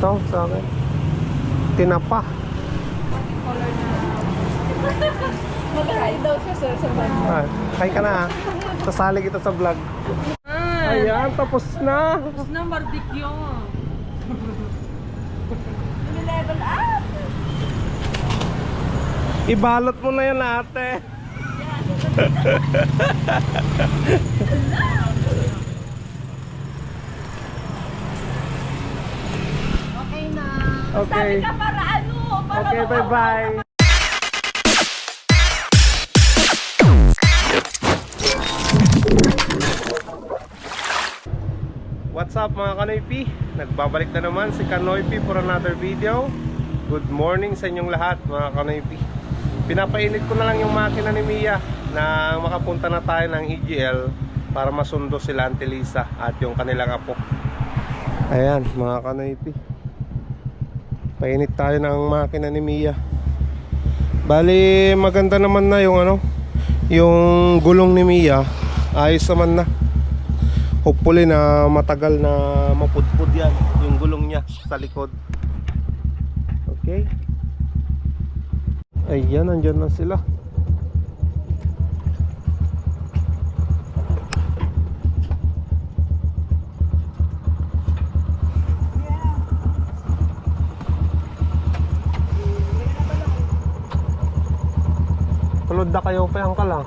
Ito, sa akin. Tinapa. Mag-hi daw siya sir sa banyo. Ah, hi ka na ah. Sasali kita sa vlog. Ayan, tapos na. Tapos na barbecue. level up! Ibalot mo na yan ate. Okay Okay. Sabi ka para ano? Para Okay, bye-bye. What's up mga Kanoypi? Nagbabalik na naman si Kanoypi for another video. Good morning sa inyong lahat mga Kanoypi. Pinapainit ko na lang yung makina ni Mia na makapunta na tayo ng EGL para masundo sila Auntie Lisa at yung kanilang apo. Ayan mga Kanoypi. Painit tayo ng makina ni Mia. Bali maganda naman na yung ano, yung gulong ni Mia. Ayos naman na. Hopefully na matagal na mapudpud yan yung gulong niya sa likod. Okay. Ayan, nandyan na sila. Tulod na kayo pa yan ka lang.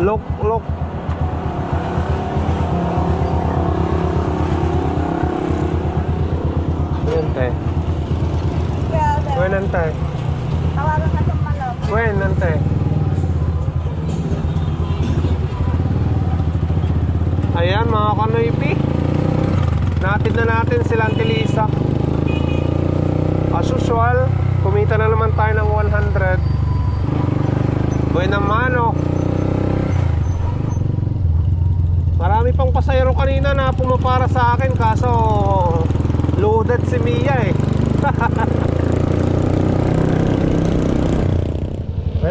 Look, look. Ayan tayo. Wen nante. Tawagan ka manok. Wen nante. Ayan mga kanoypi. Natid na natin sila Auntie Lisa. As usual, kumita na naman tayo ng 100. Buena mano. Marami pang pasayro kanina na pumapara sa akin kaso loaded si Mia eh.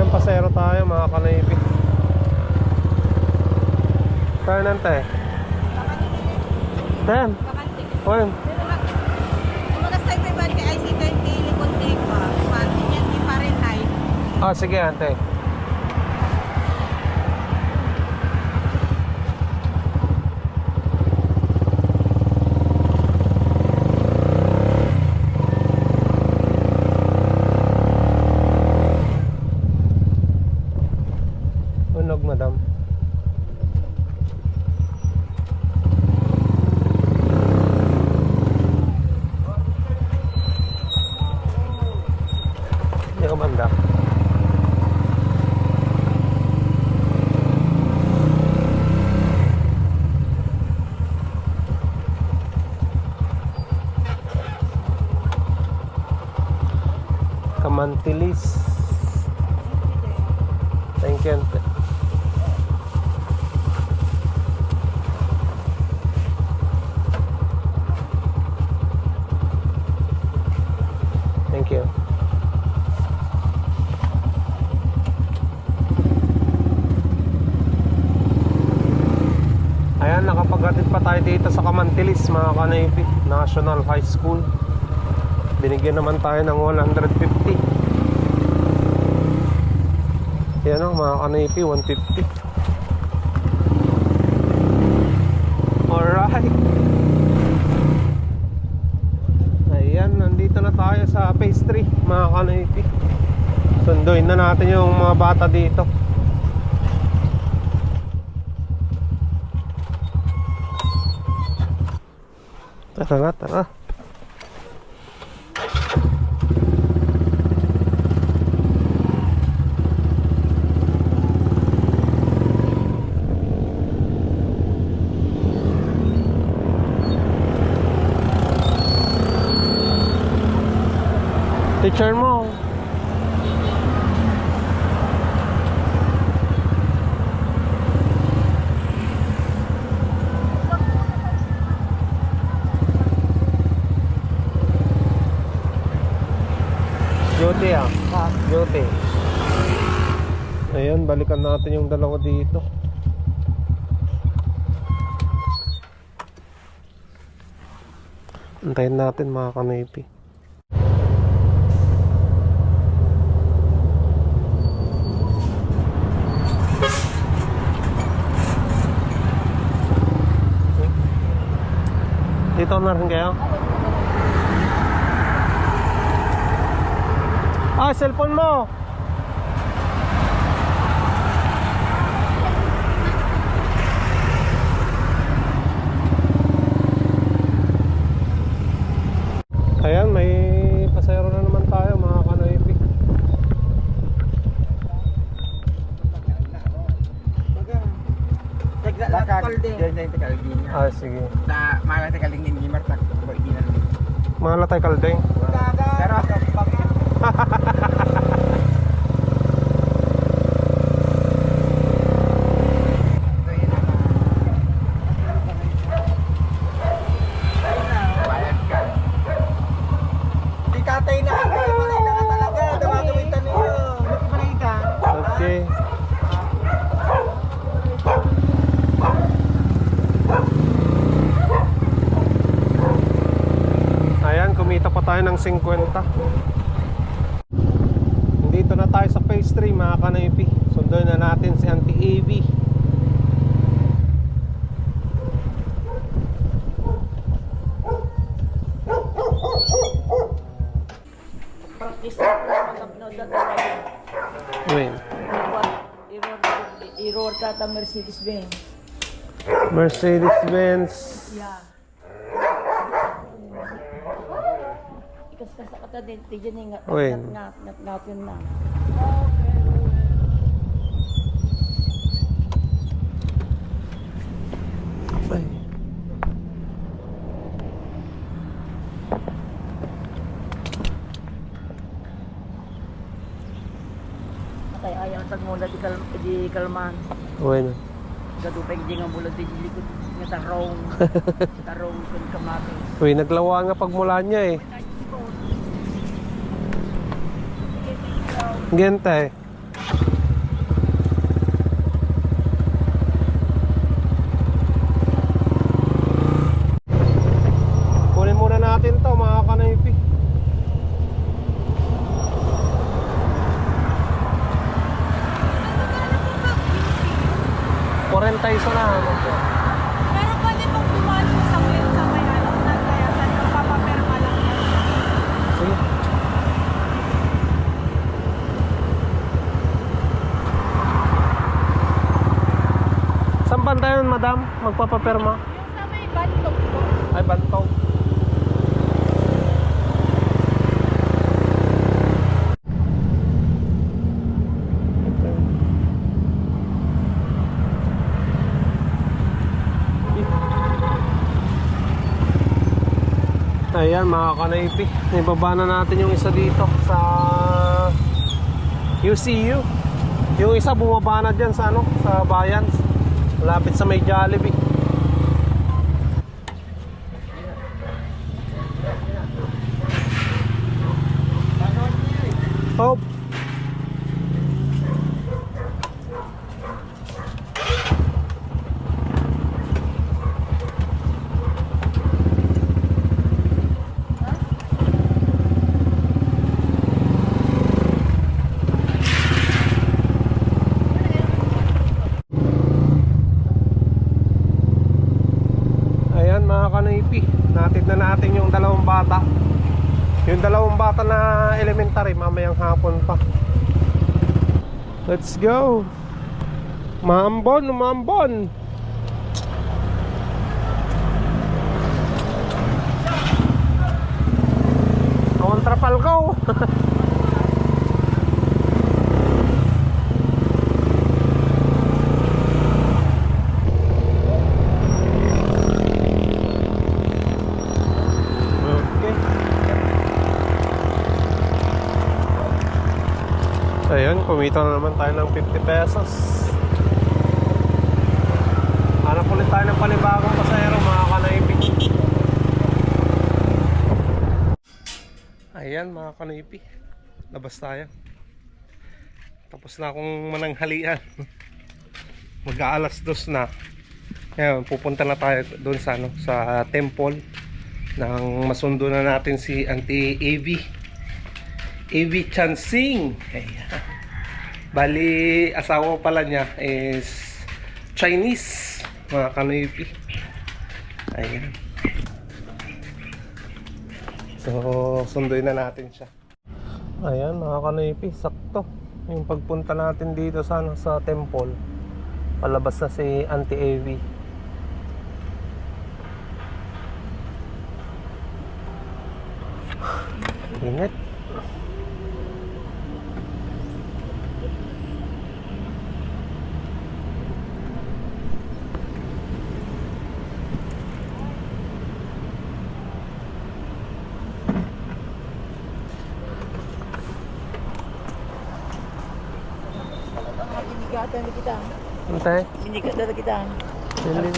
Pasayro tayo mga kanaypi. Kaya nante. Ten. Oy, Mga sa ito ba kay IC20 likod ko? Pati yan di Fahrenheit. Ah, sige ante. Unog, madam. Hindi ka banda. Ayan, nakapaghatid pa tayo dito sa Kamantilis, mga kanaypi, National High School. Binigyan naman tayo ng 150. Yan o, mga kanaypi, 150. Alright. Ayan, nandito na tayo sa phase 3, mga kanaypi. Sunduin na natin yung mga bata dito. Tara nga, tara. Teacher mo. Balikan natin yung dalawa dito. Antayin natin mga kanaypi. Dito na rin kayo? Ah, cellphone mo. Ah, sige. Sa mga tekaling ni Martak, ba idinan mo. Mga latay kaldeng. Pero tayo ng 50. Dito na tayo sa phase 3 mga kanaypi. Sundan na natin si Auntie AB. Practice. Wait. I-roar ka ta Mercedes-Benz. Mercedes-Benz. Kata din, tiyan yung ngat Uy. ngat yun na. Ay. Atay ayaw tag muna di kal di kalman. Bueno. Gadupay di nga bulod di likod nga tarong. tarong kun kamati. Uy, naglawa nga pagmula niya eh. Gente. Kunin muna natin to mga kanaypi. Quarenta iso na. Pero pwede pong dumalo sa may sa may ano na kaya sa papaperma lang yan. Sige. Saan banda yun, madam? Magpapaperma? Yung sa may bantok ko. Ay, bantog. Ayan mga kanaypi Ibaba na natin yung isa dito Sa UCU Yung isa bumaba na dyan sa ano Sa bayan Malapit sa may Jollibee Let's go. Maambon, maambon. Kumita na naman tayo ng 50 pesos. Hanap ulit tayo ng panibagong pasahero mga kanaipik. Ayan mga kanipi. Labas tayo. Tapos na akong mananghalian. Mag-aalas dos na. Ngayon, pupunta na tayo doon sa ano, sa temple nang masundo na natin si Auntie AV. AV Chansing. Ayan. Bali, asawa pala niya is Chinese, mga kanipi. Ayan. So, sunduin na natin siya. Ayan, mga kanipi, sakto. Yung pagpunta natin dito sa, ano, sa temple, palabas na si Auntie AV. Init. Na kita. Antay. Binigatan na kita. Hindi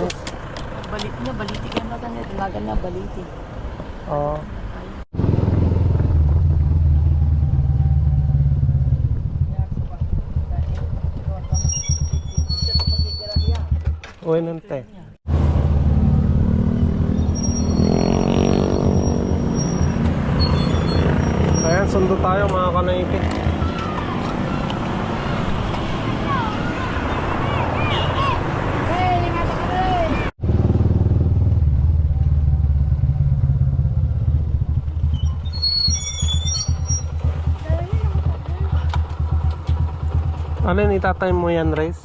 Balit na, baliti ka na kanya. Tumagan na, baliti. Oo. Uy, nante. Ayan, sundo tayo mga kanaipit. Ano yun, itatanim mo yan, Rice?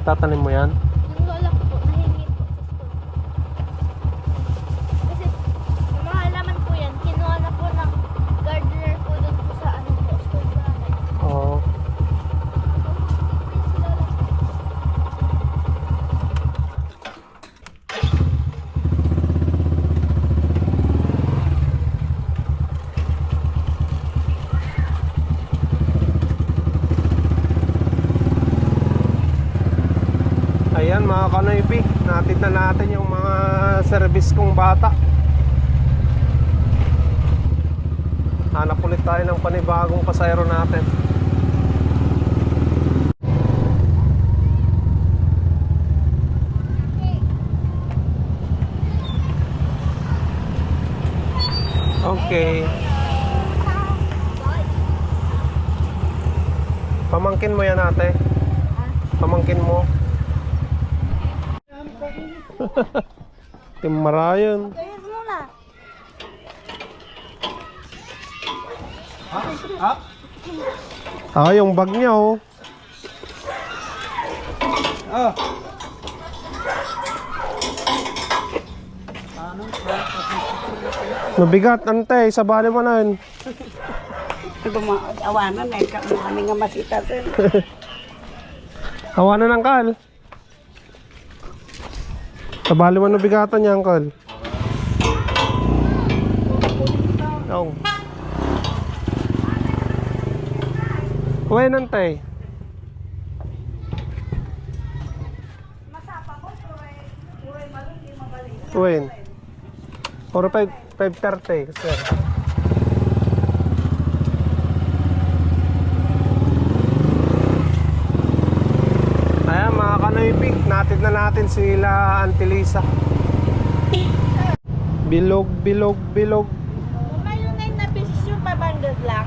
Tatanim mo yan? Natin na natin yung mga service kong bata. Hanap ulit tayo ng panibagong pasayro natin. Okay. Pamangkin mo yan ate. Pamangkin mo. Timarayan. Ayun muna. Ah, yung bag niya oh. Ah. Mabigat, ante. Sabali mo na yun. Awanan na, kami nga masita sir. Hawa na ng kal. Sabali mo na bigatan niya, kal. Oh. Uwe, nante. Uwe. 5, 5.30, sir. Ayan mga kanoypi, natin na natin sila Auntie Lisa. Bilog, bilog, bilog. Mama, yung 9 na pieces yung 500 lang.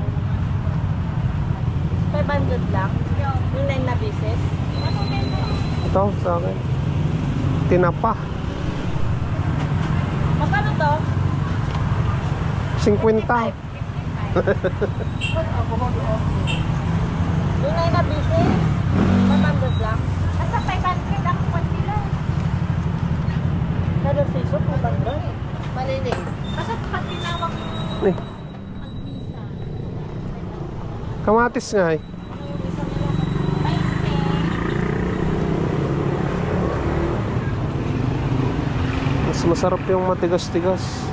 500 lang. Yung 9 na pieces. Ito sa akin. Tinapa. 50. Doon na yung nabisi. 100 lang. Nasa 500 ang kwan nila. Kada season, matanda. Maliliit. Kasi pag tinawag mo Eh, kamatis nga eh. yung isa nila, 20. Mas masarap yung matigas-tigas.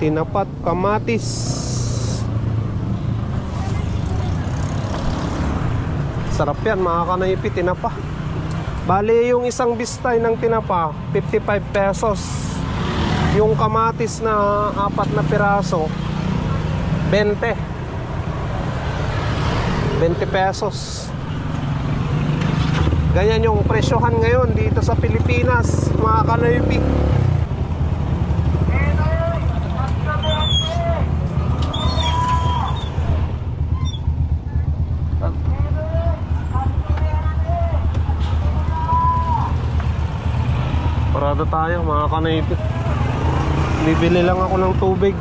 Tinapat, kamatis. Sarap yan mga kanaypi, tinapa. Bali yung isang bistay ng tinapa, 55 pesos. Yung kamatis na apat na piraso, 20. 20 pesos. Ganyan yung presyohan ngayon dito sa Pilipinas, mga kanaypi. Parada tayo mga kanaypi. Bibili lang ako ng tubig.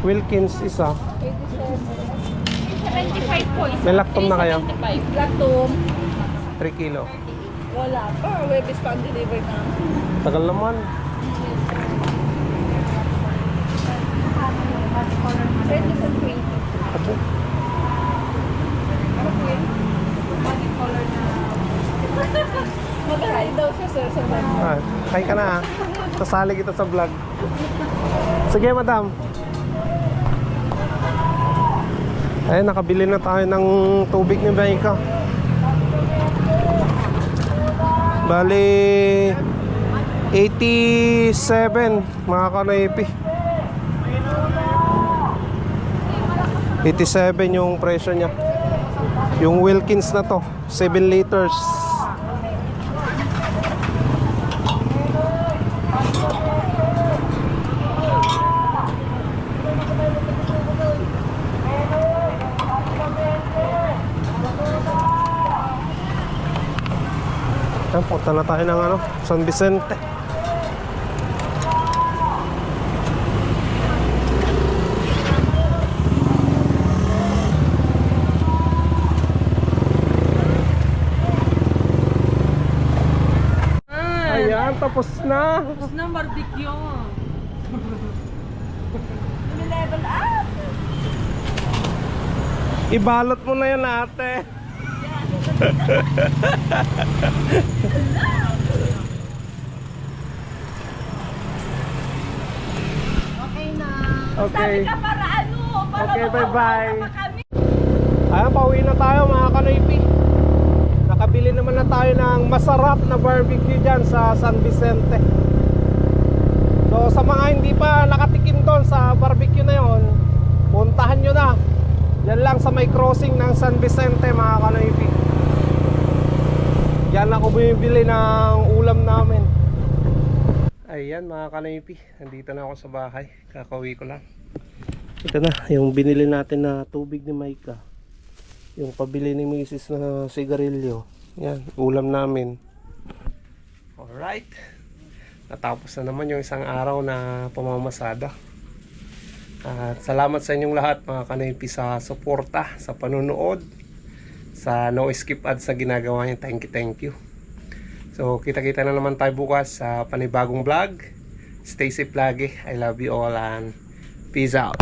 Wilkins isa. 75 po. May lactom na kayo? 75. Lactom. 3 kilo. Wala pa. Webis pa ang deliver na. Tagal naman. 30 sa 20. Abo. Ano po yun? Body color na... Mag-hide daw siya sir sa bag. Hi ka na ah. Sasali kita sa vlog. Sige, madam. Ayun, nakabili na tayo ng tubig ni Baika. Bali, 87 mga kanaypi. 87 yung presyo niya. Yung Wilkins na to, 7 liters. Ayan, punta na tayo ng ano, San Vicente. Ayan, tapos na. Tapos na barbecue. Level up! Ibalot mo na yan ate. Okay na. Okay. Para ano? Para Okay, bye-bye. Ayan, pauwi na tayo mga kanoypi. Nakabili naman na tayo ng masarap na barbecue dyan sa San Vicente. So sa mga hindi pa nakatikim doon sa barbecue na yon, puntahan nyo na. Yan lang sa may crossing ng San Vicente mga kanoypi. Yan ako bumibili ng ulam namin. Ayan mga kanoypi, nandito na ako sa bahay. Kakauwi ko lang. Ito na, yung binili natin na tubig ni Maika. Yung pabili ni Mrs. na sigarilyo. Yan, ulam namin. Alright. Natapos na naman yung isang araw na pamamasada. At salamat sa inyong lahat mga kanaypi sa suporta, sa panunood, sa no skip ads sa ginagawa niyo. Thank you, thank you. So, kita-kita na naman tayo bukas sa panibagong vlog. Stay safe lagi. I love you all and peace out.